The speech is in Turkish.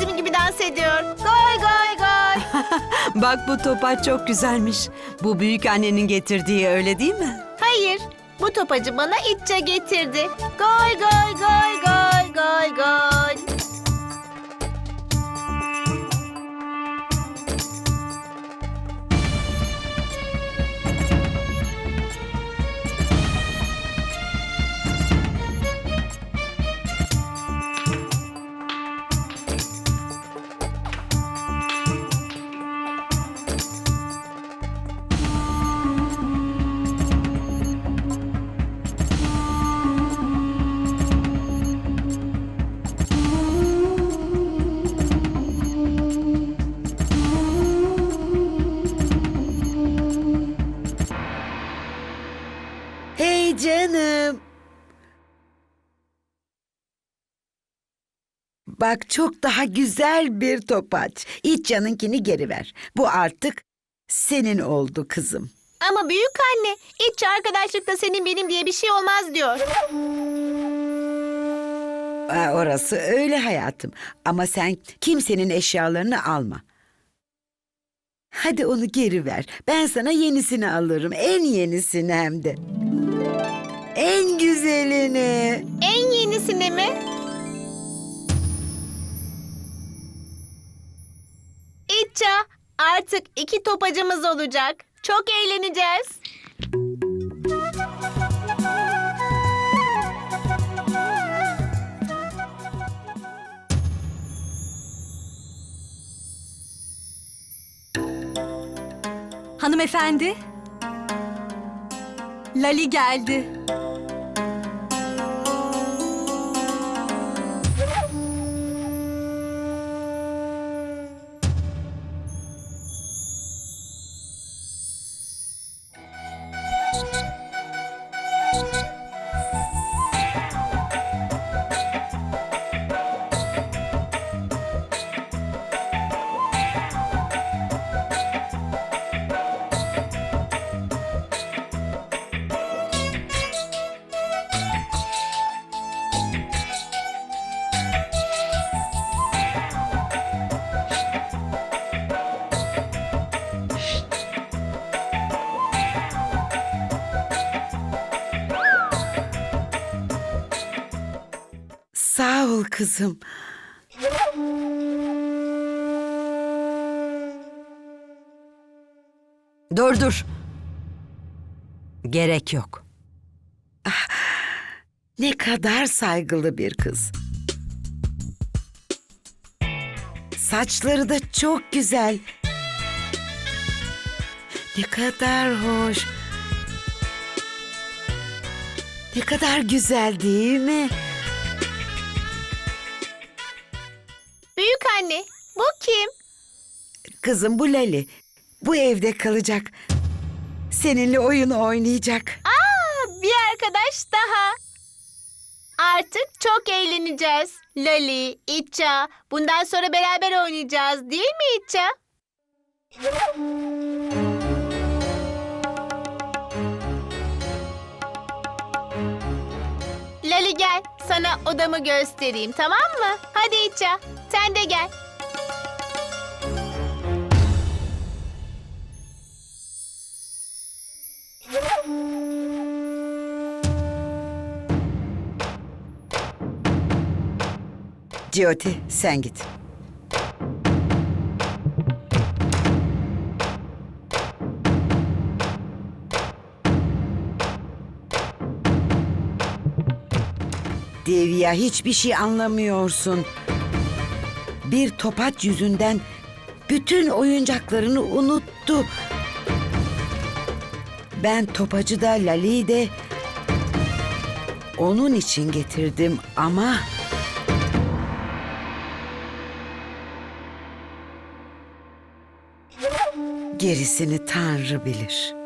bizim gibi dans ediyor. Goy goy goy. Bak bu topaç çok güzelmiş. Bu büyük annenin getirdiği öyle değil mi? Hayır. Bu topacı bana itçe getirdi. Goy goy goy goy goy goy. Hey canım. Bak çok daha güzel bir topaç. İç canınkini geri ver. Bu artık senin oldu kızım. Ama büyük anne, itça arkadaşlıkta senin benim diye bir şey olmaz diyor. Aa, orası öyle hayatım. Ama sen kimsenin eşyalarını alma. Hadi onu geri ver. Ben sana yenisini alırım. En yenisini hem de. En güzelini. En yenisini mi? İtça, artık iki topacımız olacak. Çok eğleneceğiz. Hanımefendi. Lali geldi. Thank. Sağ ol kızım. Dur dur. Gerek yok. Ne kadar saygılı bir kız. Saçları da çok güzel. Ne kadar hoş. Ne kadar güzel değil mi? Anne, bu kim? Kızım bu Lali. Bu evde kalacak. Seninle oyun oynayacak. Aa, bir arkadaş daha. Artık çok eğleneceğiz. Lali, İtça, bundan sonra beraber oynayacağız değil mi İtça? Gel, sana odamı göstereyim tamam mı? Hadi İtça, sen de gel. Ciyoti sen git. Devya hiçbir şey anlamıyorsun. Bir topaç yüzünden bütün oyuncaklarını unuttu. Ben topacı da Lali'yi de onun için getirdim ama... Gerisini Tanrı bilir.